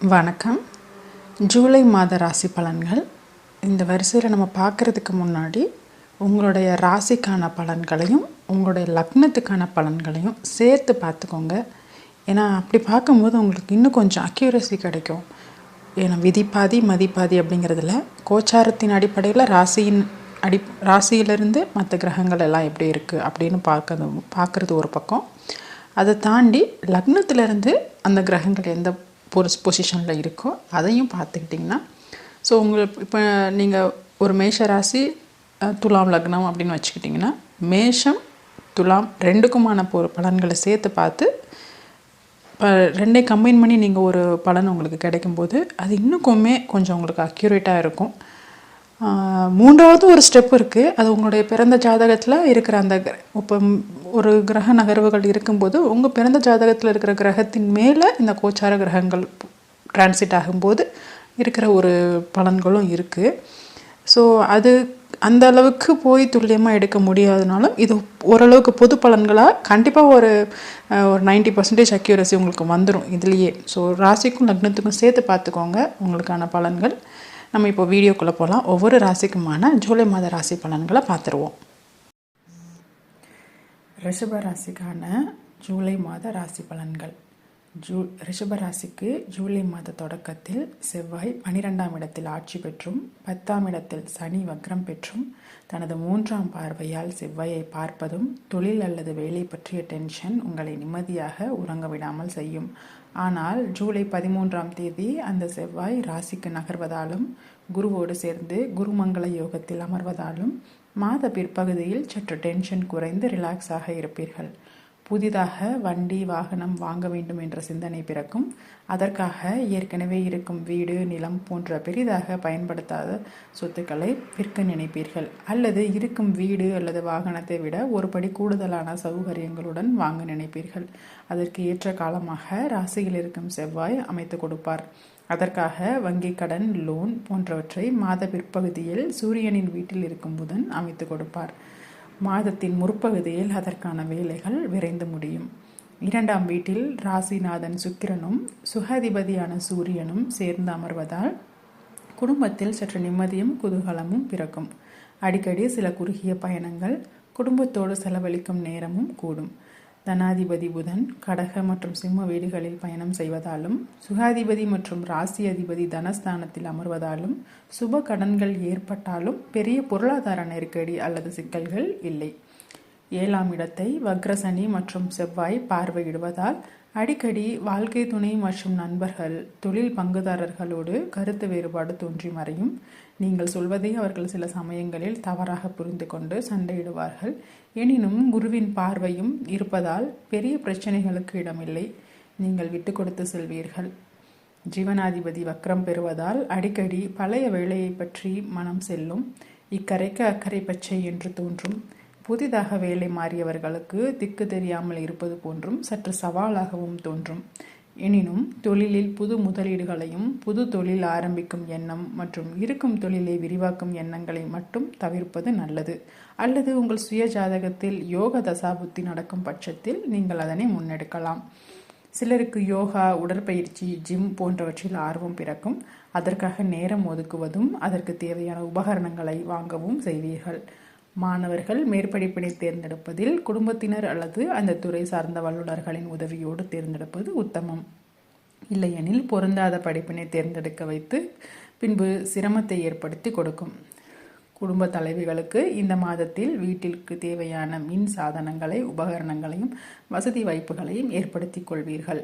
வணக்கம். ஜூலை மாத ராசி பலன்கள். இந்த வரிசையில் நம்ம பார்க்குறதுக்கு முன்னாடி உங்களுடைய ராசிக்கான பலன்களையும் உங்களுடைய லக்னத்துக்கான பலன்களையும் சேர்த்து பார்த்துக்கோங்க. ஏன்னா அப்படி பார்க்கும்போது உங்களுக்கு இன்னும் கொஞ்சம் அக்யூரசி கிடைக்கும். ஏன்னா விதி பாதி அப்படிங்கிறதுல கோச்சாரத்தின் அடிப்படையில் ராசியின் அடி ராசியிலிருந்து மற்ற கிரகங்கள் எல்லாம் எப்படி இருக்குது அப்படின்னு பார்க்கறது பார்க்குறது ஒரு பக்கம். அதை தாண்டி லக்னத்திலேருந்து அந்த கிரகங்கள் எந்த பொசிஷனில் இருக்கோ அதையும் பார்த்துக்கிட்டிங்கன்னா ஸோ உங்களுக்கு இப்போ நீங்கள் ஒரு மேஷ ராசி துலாம் லக்னம் அப்படின்னு வச்சுக்கிட்டிங்கன்னா மேஷம் துலாம் ரெண்டுக்குமான பொ பலன்களை சேர்த்து பார்த்து இப்போ ரெண்டே கம்பைன் பண்ணி நீங்கள் ஒரு பலன் உங்களுக்கு கிடைக்கும்போது அது இன்னுக்குமே கொஞ்சம் உங்களுக்கு அக்யூரேட்டாக இருக்கும். மூன்றாவது ஒரு ஸ்டெப் இருக்குது அது உங்களுடைய பிறந்த ஜாதகத்தில் இருக்கிற அந்த இப்போ ஒரு கிரக நகர்வுகள் இருக்கும்போது உங்கள் பிறந்த ஜாதகத்தில் இருக்கிற கிரகத்தின் மேலே இந்த கோச்சார கிரகங்கள் டிரான்சிட் ஆகும்போது இருக்கிற ஒரு பலன்களும் இருக்குது ஸோ அது அந்த அளவுக்கு போய் துல்லியமாக எடுக்க முடியாதனாலும் இது ஓரளவுக்கு பொது பலன்களாக கண்டிப்பாக ஒரு ஒரு நைன்டி பர்சன்டேஜ் அக்யூரசி உங்களுக்கு வந்துடும் இதுலேயே. ஸோ ராசிக்கும் லக்னத்துக்கும் சேர்த்து பார்த்துக்கோங்க உங்களுக்கான பலன்கள். நம்ம இப்போ வீடியோக்குள்ளே போகலாம் ஒவ்வொரு ராசிக்குமான ஜூலை மாத ராசி பலன்களை பார்த்துருவோம். ரிஷப ராசிக்கான ஜூலை மாத ராசி பலன்கள். ஜூ ரிஷபராசிக்கு ஜூலை மாத தொடக்கத்தில் செவ்வாய் பனிரெண்டாம் இடத்தில் ஆட்சி பெற்றும் பத்தாம் இடத்தில் சனி வக்ரம் பெற்றும் தனது மூன்றாம் பார்வையால் செவ்வாயை பார்ப்பதும் தொழில் அல்லது வேலை பற்றிய டென்ஷன் உங்களை நிம்மதியாக உறங்க விடாமல் செய்யும். ஆனால் ஜூலை பதிமூன்றாம் தேதி அந்த செவ்வாய் ராசிக்கு நகர்வதாலும் குருவோடு சேர்ந்து குருமங்கள யோகத்தில் அமர்வதாலும் மாத பிற்பகுதியில் சற்று டென்ஷன் குறைந்து ரிலாக்ஸாக இருப்பீர்கள். புதிதாக வண்டி வாகனம் வாங்க வேண்டும் என்ற சிந்தனை பிறக்கும். அதற்காக ஏற்கனவே இருக்கும் வீடு நிலம் போன்ற பெரிதாக பயன்படுத்தாத சொத்துக்களை விற்க நினைப்பீர்கள். அல்லது இருக்கும் வீடு அல்லது வாகனத்தை விட ஒரு படி கூடுதலான சௌகரியங்களுடன் வாங்க நினைப்பீர்கள். அதற்கு ஏற்ற காலமாக ராசியில் இருக்கும் செவ்வாய் அமைத்து கொடுப்பார். அதற்காக வங்கி கடன் லோன் போன்றவற்றை மாத பிற்பகுதியில் சூரியனின் வீட்டில் இருக்கும் புதன் அமைத்து கொடுப்பார். மாதத்தின் முற்பகுதியில் அதற்கான வேலைகள் விரைந்து முடியும். இரண்டாம் வீட்டில் ராசிநாதன் சுக்கிரனும் சுகாதிபதியான சூரியனும் சேர்ந்து அமர்வதால் குடும்பத்தில் சற்று நிம்மதியும் குதூகலமும் பிறக்கும். அடிக்கடி சில குறுகிய பயணங்கள் குடும்பத்தோடு செலவழிக்கும் நேரமும் கூடும். தனாதிபதி புதன் கடக மற்றும் சிம்ம வீடுகளில் பயணம் செய்வதாலும் சுகாதிபதி மற்றும் ராசி அதிபதி தனஸ்தானத்தில் அமர்வதாலும் சுப கடன்கள் ஏற்பட்டாலும் பெரிய பொருளாதார நெருக்கடி அல்லது சிக்கல்கள் இல்லை. ஏழாம் இடத்தை வக்ரசனி மற்றும் செவ்வாய் பார்வையிடுவதால் அடிக்கடி வாழ்க்கை துணை மற்றும் நண்பர்கள் தொழில் பங்குதாரர்களோடு கருத்து வேறுபாடு தோன்றி மறையும். நீங்கள் சொல்வதை அவர்கள் சில சமயங்களில் தவறாக புரிந்து கொண்டு சண்டையிடுவார்கள். எனினும் குருவின் பார்வையும் இருப்பதால் பெரிய பிரச்சனைகளுக்கு இடமில்லை. நீங்கள் விட்டு கொடுத்து செல்வீர்கள். ஜீவனாதிபதி வக்ரம் பெறுவதால் அடிக்கடி பழைய வேலையை பற்றி மனம் செல்லும். இக்கரைக்கு அக்கறை பச்சை என்று தோன்றும். புதிதாக வேலை மாறியவர்களுக்கு திக்கு தெரியாமல் இருப்பது போன்றும் சற்று சவாலாகவும் தோன்றும். எனினும் தொழிலில் புது முதலீடுகளையும் புது தொழில் ஆரம்பிக்கும் எண்ணம் மற்றும் இருக்கும் தொழிலை விரிவாக்கும் எண்ணங்களை மட்டும் தவிர்ப்பது நல்லது. அல்லது உங்கள் சுய ஜாதகத்தில் யோக தசாபுத்தி நடக்கும் பட்சத்தில் நீங்கள் அதனை முன்னெடுக்கலாம். சிலருக்கு யோகா உடற்பயிற்சி ஜிம் போன்றவற்றில் ஆர்வம் பிறக்கும். அதற்காக நேரம் ஒதுக்குவதும் அதற்கு தேவையான உபகரணங்களை வாங்கவும் செய்வீர்கள். மாணவர்கள் மேற்படிப்பினை தேர்ந்தெடுப்பதில் குடும்பத்தினர் அல்லது அந்த துறை சார்ந்த வல்லுநர்களின் உதவியோடு தேர்ந்தெடுப்பது உத்தமம். இல்லையெனில் பொருந்தாத படிப்பினை தேர்ந்தெடுக்க வைத்து பின்பு சிரமத்தை ஏற்படுத்தி கொடுக்கும். குடும்ப தலைவிகளுக்கு இந்த மாதத்தில் வீட்டிற்கு தேவையான மின் சாதனங்களை உபகரணங்களையும் வசதி வாய்ப்புகளையும் ஏற்படுத்திக் கொள்வீர்கள்.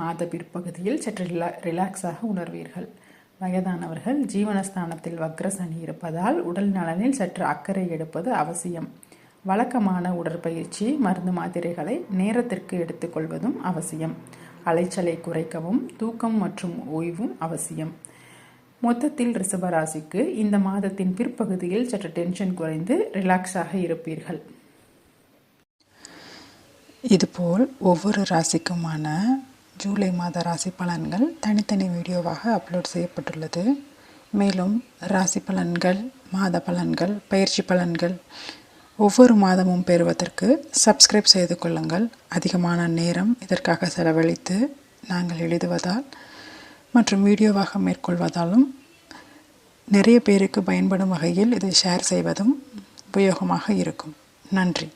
மாத பிற்பகுதியில் சற்று ரிலா ரிலாக்ஸாக உணர்வீர்கள். வயதானவர்கள் ஜீவனஸ்தானத்தில் வக்ரசனி இருப்பதால் உடல் நலனில் சற்று அக்கறை எடுப்பது அவசியம். வழக்கமான உடற்பயிற்சி மருந்து மாத்திரைகளை நேரத்திற்கு எடுத்துக்கொள்வதும் அவசியம். அலைச்சலை குறைக்கவும் தூக்கம் மற்றும் ஓய்வும் அவசியம். மொத்தத்தில் ரிஷபராசிக்கு இந்த மாதத்தின் பிற்பகுதியில் சற்று டென்ஷன் குறைந்து ரிலாக்ஸாக இருப்பீர்கள். இதுபோல் ஒவ்வொரு ராசிக்குமான ஜூலை மாத ராசி பலன்கள் தனித்தனி வீடியோவாக அப்லோட் செய்யப்பட்டுள்ளது. மேலும் ராசி பலன்கள் மாத பலன்கள் பயிற்சி பலன்கள் ஒவ்வொரு மாதமும் பெறுவதற்கு சப்ஸ்கிரைப் செய்து கொள்ளுங்கள். அதிகமான நேரம் இதற்காக செலவழித்து நாங்கள் எழுதுவதால் மற்றும் வீடியோவாக மேற்கொள்வதாலும் நிறைய பேருக்கு பயன்படும் வகையில் இதை ஷேர் செய்வதும் உபயோகமாக இருக்கும். நன்றி.